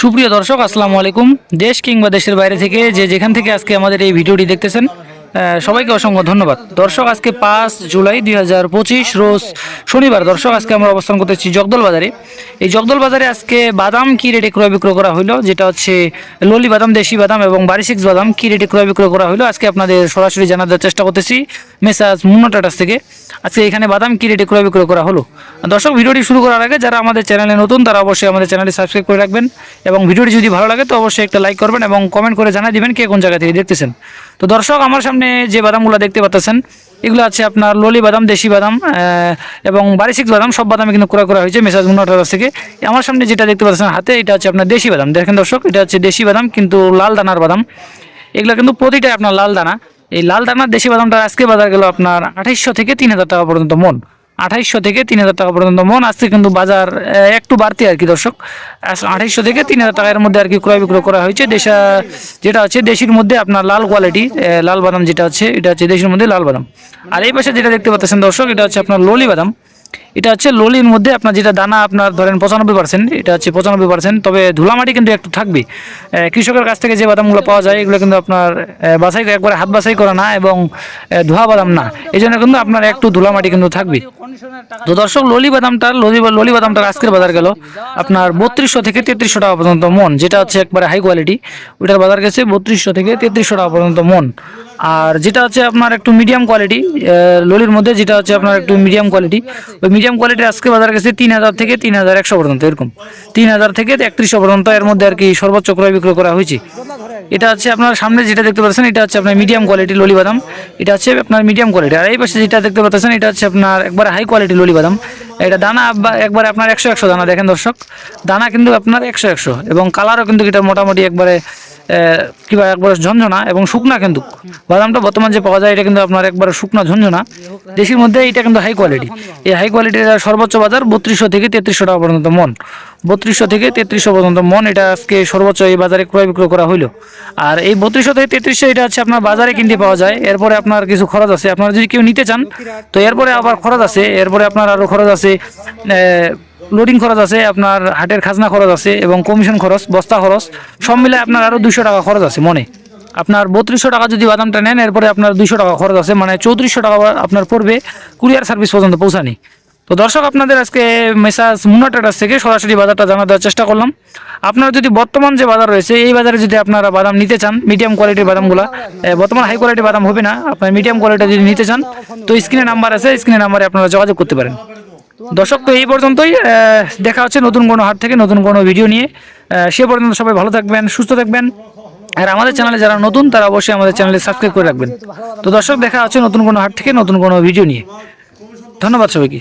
সুপ্রিয় দর্শক, আসসালামু আলাইকুম। দেশ কিংবা দেশের বাইরে থেকে যে যেখান থেকে আজকে আমাদের এই ভিডিওটি দেখতেছেন সবাইকে অসংখ্য ধন্যবাদ। দর্শক, আজকে পাঁচ জুলাই দুই হাজার পঁচিশ রোজ শনিবার। দর্শক, আজকে আমরা অবস্থান করতেছি জগদল বাজারে। এই জগদল বাজারে আজকে বাদাম কী রেটে ক্রয় বিক্রয় করা হলো যেটা হচ্ছে ললি বাদাম, দেশি বাদাম এবং বারি সিক্স বাদাম কী রেটে ক্রয় বিক্রয় করা হলো আজকে আপনাদের সরাসরি জানার চেষ্টা করতেছি মেসাজ মুন্না টাটাস থেকে। আজকে এখানে বাদাম কি রেটে ক্রয় বিক্রয় করা হলো? দর্শক, ভিডিওটি শুরু করার আগে যারা আমাদের চ্যানেলে নতুন, তারা অবশ্যই আমাদের চ্যানেলটি সাবস্ক্রাইব করে রাখবেন এবং ভিডিওটি যদি ভালো লাগে তো অবশ্যই একটা লাইক করবেন এবং কমেন্ট করে জানিয়ে দিবেন কে কোন জায়গা থেকে দেখতেছেন। তো দর্শক, আমার সামনে যে বাদামগুলো দেখতে পাচ্ছেন এগুলো আছে আপনার ললি বাদাম, দেশি বাদাম এবং বারিশিক বাদাম, সব বাদামে কিন্তু ক্রয় করা হয়েছে মেসাজ মুন্নাটার থেকে। আমার সামনে যেটা দেখতে পাচ্ছেন হাতে, এটা হচ্ছে আপনার দেশি বাদাম। দেখেন দর্শক, এটা হচ্ছে দেশি বাদাম, কিন্তু লাল দানার বাদাম। এগুলো কিন্তু প্রতিটাই আপনার লাল দানা। এই লাল দানার দেশি বাদামটা আজকে বাজার গেল আপনার আঠাইশশো থেকে তিন হাজার টাকা পর্যন্ত মন। আঠাইশশো থেকে তিন হাজার টাকা পর্যন্ত মন। আজকে কিন্তু বাজার একটু বাড়তি আর কি দর্শক। আঠাইশশো থেকে তিন হাজার টাকার মধ্যে আর কি ক্রয় বিক্রয় করা হয়েছে। দেশা, যেটা হচ্ছে দেশির মধ্যে আপনার লাল কোয়ালিটি লাল বাদাম যেটা হচ্ছে, এটা হচ্ছে দেশির মধ্যে লাল বাদাম। আর এই পাশে যেটা দেখতে পাচ্ছেন দর্শক, এটা হচ্ছে আপনার ললি বাদাম। এটা হচ্ছে ললির মধ্যে আপনার যেটা দানা আপনার ধরেন পঁচানব্বই পার্সেন্ট এটা হচ্ছে পঁচানব্বই পার্সেন্ট তবে ধুলামাটি কিন্তু একটু থাকবে। কৃষকের কাছ থেকে যে বাদামগুলো পাওয়া যায়, এগুলো কিন্তু আপনার বাছাই একবারে হাত বাছাই করা না এবং ধোয়া বাদাম না। এই জন্য কিন্তু আপনার একটু ধুলামাটি কিন্তু থাকবে। তো দর্শক, ললি বাদামটার, ললি ললি বাদামটার আজকের বাজার গেল। আপনার বত্রিশশো থেকে তেত্রিশশো টাকা পর্যন্ত মন, যেটা হচ্ছে একবারে হাই কোয়ালিটি ওইটার বাজার গেছে বত্রিশশো থেকে তেত্রিশশো টাকা পর্যন্ত মন। আর যেটা হচ্ছে আপনার একটু মিডিয়াম কোয়ালিটি ললির মধ্যে যেটা হচ্ছে আপনার একটু মিডিয়াম কোয়ালিটি ওই মিডিয়াম কোয়ালিটির আজকে বাজার গেছে তিন হাজার থেকে তিন হাজার একশো পর্যন্ত, এরকম। তিন হাজার থেকে একত্রিশশো পর্যন্ত এর মধ্যে আর কি সর্বোচ্চ ক্রয় বিক্রয় করা হয়েছে। এটা হচ্ছে আপনার সামনে যেটা দেখতে পাচ্ছেন, এটা হচ্ছে আপনার মিডিয়াম কোয়ালিটি ললি বাদাম। এটা হচ্ছে আপনার মিডিয়াম কোয়ালিটি আর এই পাশে যেটা দেখতে পাচ্ছেন, এটা হচ্ছে আপনার একবার হাই কোয়ালিটি ললি বাদাম। এটা দানা একবার আপনার একশো একশো দানা, দেখেন দর্শক। দানা কিন্তু আপনার একশো একশো, এবং কালারও কিন্তু এটা মোটামুটি একবারে কিবা একবার ঝনঝনা এবং শুকনা কিন্তু। বাদামটা বর্তমান যে পাওয়া যায়, এটা কিন্তু আপনার একবার শুকনা ঝনঝনা। দেশির মধ্যে এটা কিন্তু হাই কোয়ালিটি এই হাই কোয়ালিটির সর্বোচ্চ বাজার বত্রিশশো থেকে তেত্রিশশো টাকা পর্যন্ত মন। বত্রিশশো থেকে তেত্রিশশো পর্যন্ত মন, এটা আজকে সর্বোচ্চ এই বাজারে ক্রয় বিক্রয় করা হইল। আর এই বত্রিশশো থেকে তেত্রিশশো এটা হচ্ছে আপনার বাজারে কিনতে পাওয়া যায়। এরপরে আপনার কিছু খরচ আছে। আপনারা যদি কেউ নিতে চান, তো এরপরে আবার খরচ আছে। এরপরে আপনার আরও খরচ আছে লোডিং খরচ আছে, আপনার হাটের খাজনা খরচ আছে এবং কমিশন খরচ, বস্তা খরচ, সব মিলে আপনার আরও দুশো টাকা খরচ আছে মনে। আপনার বত্রিশশো টাকা যদি বাদামটা নেন, এরপরে আপনার দুশো টাকা খরচ আছে মানে চৌত্রিশশো টাকা আপনার পড়বে কুরিয়ার সার্ভিস পর্যন্ত পৌঁছানি। তো দর্শক, আপনাদের আজকে মেসাজ মুন্না টাটাস থেকে সরাসরি বাজারটা জানা দেওয়ার চেষ্টা করলাম। আপনার যদি বর্তমান যে বাজার রয়েছে, এই বাজারে যদি আপনারা বাদাম নিতে চান মিডিয়াম কোয়ালিটির বাদামগুলো বর্তমান হাই কোয়ালিটির বাদাম হবে না, আপনার মিডিয়াম কোয়ালিটি যদি নিতে চান, তো স্ক্রিনে নাম্বার আছে, স্ক্রিনে নাম্বারে আপনারা যোগাযোগ করতে পারেন। দর্শক, তো এই পর্যন্তই। দেখা হচ্ছে নতুন কোনো হাট থেকে, নতুন কোনো ভিডিও নিয়ে। সে পর্যন্ত সবাই ভালো থাকবেন, সুস্থ থাকবেন। আর আমাদের চ্যানেলে যারা নতুন, তারা অবশ্যই আমাদের চ্যানেলে সাবস্ক্রাইব করে রাখবেন। তো দর্শক, দেখা হচ্ছে নতুন কোনো হাট থেকে, নতুন কোনো ভিডিও নিয়ে। ধন্যবাদ সবাইকে।